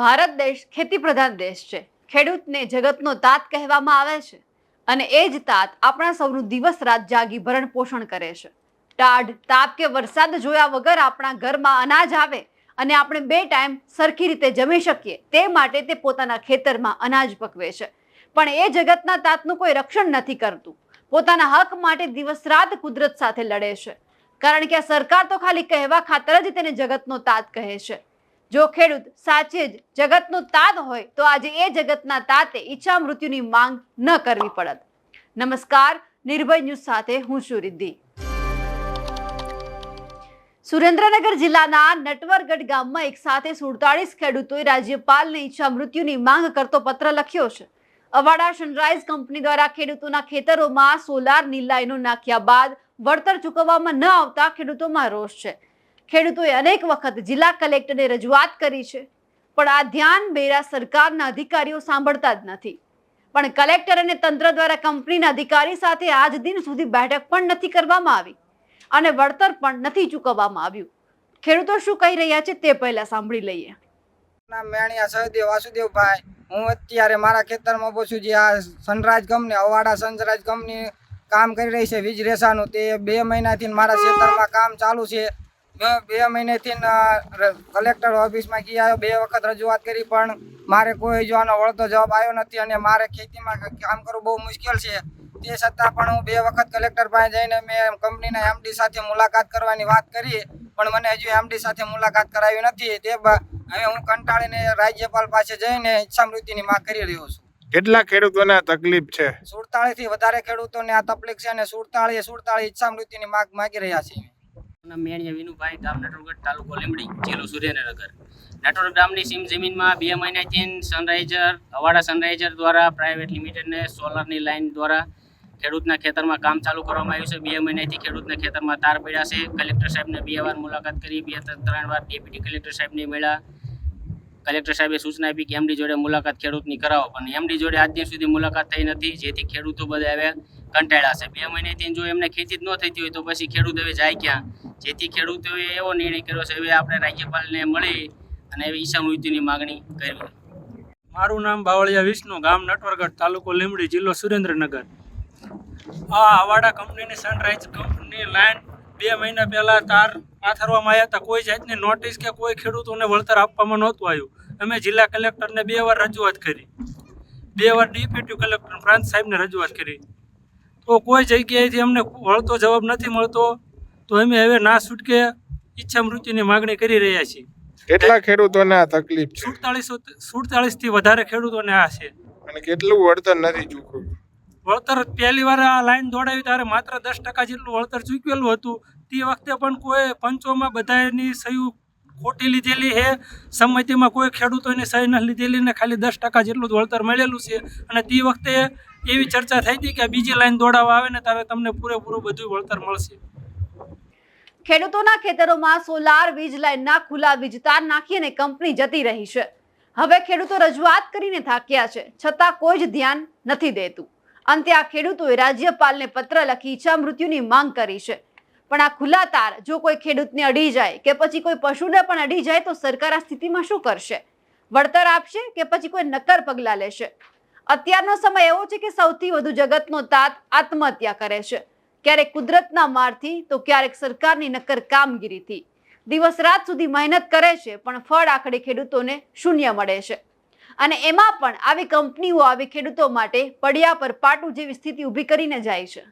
ભારત દેશ ખેતી પ્રધાન દેશ છે. ખેડૂતને જગતનો તાત કહેવામાં આવે છે અને એ જ તાત આપણા સૌનું દિવસ રાત જાગી ભરણ પોષણ કરે છે. ટાઢ, તાપ કે વરસાદ જોયા વગર આપણા ઘરમાં અનાજ આવે અને આપણે બે ટાઈમ સરખી રીતે જમી શકીએ તે માટે તે પોતાના ખેતરમાં અનાજ પકવે છે. પણ એ જગતના તાતનું કોઈ રક્ષણ નથી કરતું. પોતાના હક માટે દિવસ રાત કુદરત સાથે લડે છે. કારણ કે આ સરકાર તો ખાલી કહેવા ખાતર જ તેને જગતનો તાત કહે છે. જો ખેડૂત સાચે જ જગતનું તાત હોય, તો આજે એ જગતના તાતે ઈચ્છા મૃત્યુની માંગ ન કરવી પડત. નમસ્કાર, નિર્ભય ન્યૂઝ સાથે હું છું રિદ્ધિ. સુરેન્દ્રનગર જિલ્લાના નટવરગઢ ગામમાં એક સાથે સુડતાળીસ ખેડૂતોએ રાજ્યપાલને ઈચ્છા મૃત્યુની માંગ કરતો પત્ર લખ્યો છે. અવાડા સનરાઈઝ કંપની દ્વારા ખેડૂતોના ખેતરોમાં સોલારની લાઈનો નાખ્યા બાદ વળતર ચૂકવવામાં ન આવતા ખેડૂતોમાં રોષ છે. ખેડૂતોએ અનેક વખત જિલ્લા કલેક્ટરને રજૂઆત કરી છે, પણ આ ધ્યાન બેરા સરકારના અધિકારીઓ સાંભળતા જ નથી. પણ કલેક્ટર અને તંત્ર દ્વારા કંપનીના અધિકારી સાથે આજ દિન સુધી બેઠક પણ નથી કરવામાં આવી અને વળતર પણ નથી ચૂકવવામાં આવ્યું. ખેડૂતો શું કહી રહ્યા છે તે પહેલા સાંભળી લઈએ. મેણિયા સહદેવ વાસુદેવભાઈ. હું અત્યારે મારા ખેતરમાં છું. જે આ sunrise company, Avaada sunrise company કામ કરી રહી છે વીજ રેસાનું. તે બે મહિનાથી મારા ખેતરમાં કામ ચાલુ છે. બે મહિનેથી કલેક્ટર ઓફિસમાં ગયા બે વખત રજૂઆત કરી પણ મારે કોઈ જો આનો વળતો જવાબ આવ્યો નથી અને મારે ખેતીમાં કામ કરવું બહુ મુશ્કેલ છે. તે છતાં પણ હું બે વખત કલેક્ટર પાસે જઈને મેં કંપનીના એમડી સાથે મુલાકાત કરવાની વાત કરી પણ મને હજુ એમડી સાથે મુલાકાત કરાવી નથી. તે હવે હું કંટાળીને રાજ્યપાલ પાસે જઈને ઈચ્છા મૃત્યુની માંગ કરી રહ્યો છું. કેટલા ખેડૂતોને આ તકલીફ છે? સુડતાળીસથી વધારે ખેડૂતોને આ તકલીફ છે અને સુડતાળીસ સુડતાળીસ ઈચ્છા મૃત્યુની માંગ માગી રહ્યા છીએ. મેણિયા વિનુભાઈ ગામ નટોરગઢ તાલુકો લીમડી જિલ્લો સુરેન્દ્રનગર. નટોર ગામની સીમ જમીનમાં બે મહિનાથી સનરાઇઝર અવાડા સનરાઇઝર દ્વારા પ્રાઇવેટ લિમિટેડને સોલરની લાઇન દ્વારા ખેડૂતના ખેતરમાં કામ ચાલુ કરવામાં આવ્યું છે. બે મહિનાથી ખેડૂતના ખેતરમાં તાર પડ્યા છે. કલેક્ટર સાહેબને બે વાર મુલાકાત કરી, બે ત્રણ વાર ડેપ્યુટી કલેક્ટર સાહેબને મળ્યા. કલેક્ટર સાહેબે સૂચના આપી કે એમડી જોડે મુલાકાત ખેડૂતની કરાવો, પણ એમડી જોડે આજ સુધી મુલાકાત થઈ નથી. જેથી ખેડૂતો બધા હવે કંટાળ્યા છે. બે મહિનાથી જો એમને ખેતી જ ન થતી હોય તો પછી ખેડૂત હવે જાય ક્યાં? જેથી ખેડૂતોએ એવો નિર્ણય કર્યો છે, હવે આપણે રાજ્યપાલને મળી અને એવી ઈચ્છા મૃત્યુની માગણી કરી. મારું નામ બાવળિયા વિષ્ણુ, ગામ નટવરગઢ, તાલુકો લીમડી જિલ્લો સુરેન્દ્રનગર. આ અવાડા કંપનીની સનરાઈઝ કંપની લાઈન બે મહિના પહેલાં તાર પાથરવામાં આવ્યા હતા. કોઈ જાતની નોટિસ કે કોઈ ખેડૂતોને વળતર આપવામાં નહોતું આવ્યું. અમે જિલ્લા કલેક્ટરને બે વાર રજૂઆત કરી. બે વાર ડેપ્યુટી કલેક્ટર પ્રાંત સાહેબને રજૂઆત કરી. તો કોઈ જગ્યાએથી અમને વળતો જવાબ નથી મળતો. તો અમે હવે ના છૂટકે ઈચ્છા મૃત્યુની માગણી કરી રહ્યા છીએ. કેટલા ખેડૂતોને આ તકલીફ છે? સુડતાલીસથી વધારે ખેડૂતોને આ છે. અને કેટલું વળતર નથી ચૂકવ્યું વળતર પહેલી વાર આ લાઈન દોડાવી ત્યારે માત્ર દસ ટકા જેટલું વળતર ચૂકવેલું હતું. તે વખતે પણ કોઈ પંચોમાં બધાની સહી ખોટી લીધેલી છે. સંમતિમાં કોઈ ખેડૂતોની સહી ન લીધેલી ને ખાલી દસ ટકા જેટલું જ વળતર મળેલું છે. અને તે વખતે એવી ચર્ચા થઈ હતી કે બીજી લાઈન દોડાવવા આવે ને ત્યારે તમને પૂરેપૂરું બધું વળતર મળશે. ખેડૂતોના ખેતરોમાં સોલાર વીજ લાઇનના ખુલ્લા વીજતાર નાખીને કંપની જતી રહી છે. હવે ખેડૂતો રજૂઆત કરીને થાક્યા છે, છતાં કોઈ જ ધ્યાન નથી દેતું. અંતે આ ખેડૂતોએ રાજ્યપાલને પત્ર લખી ઈચ્છા મૃત્યુની માંગ કરી છે. પણ આ ખુલ્લા તાર, જો કોઈ ખેડૂતને અડી જાય કે પછી કોઈ પશુને પણ અડી જાય તો સરકાર આ સ્થિતિમાં શું કરશે? વળતર આપશે કે પછી કોઈ નક્કર પગલાં લેશે? અત્યારનો સમય એવો છે કે સૌથી વધુ જગતનો તાત આત્મહત્યા કરે છે. ક્યારેક કુદરતના મારથી, તો ક્યારેક સરકારની નક્કર કામગીરીથી. દિવસ રાત સુધી મહેનત કરે છે, પણ ફળ આખડે ખેડૂતોને શૂન્ય મળે છે. અને એમાં પણ આવી કંપનીઓ, આવી ખેડૂતો માટે પડ્યા પર પાટું જેવી સ્થિતિ ઊભી કરીને જાય છે.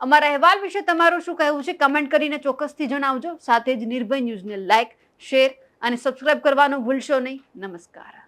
અમારા અહેવાલ વિશે તમારું શું કહેવું છે? કમેન્ટ કરીને ચોક્કસથી જણાવજો. સાથે જ નિર્ભય ન્યૂઝને લાઇક શેર અને સબસ્ક્રાઇબ કરવાનું ભૂલશો નહીં. નમસ્કાર.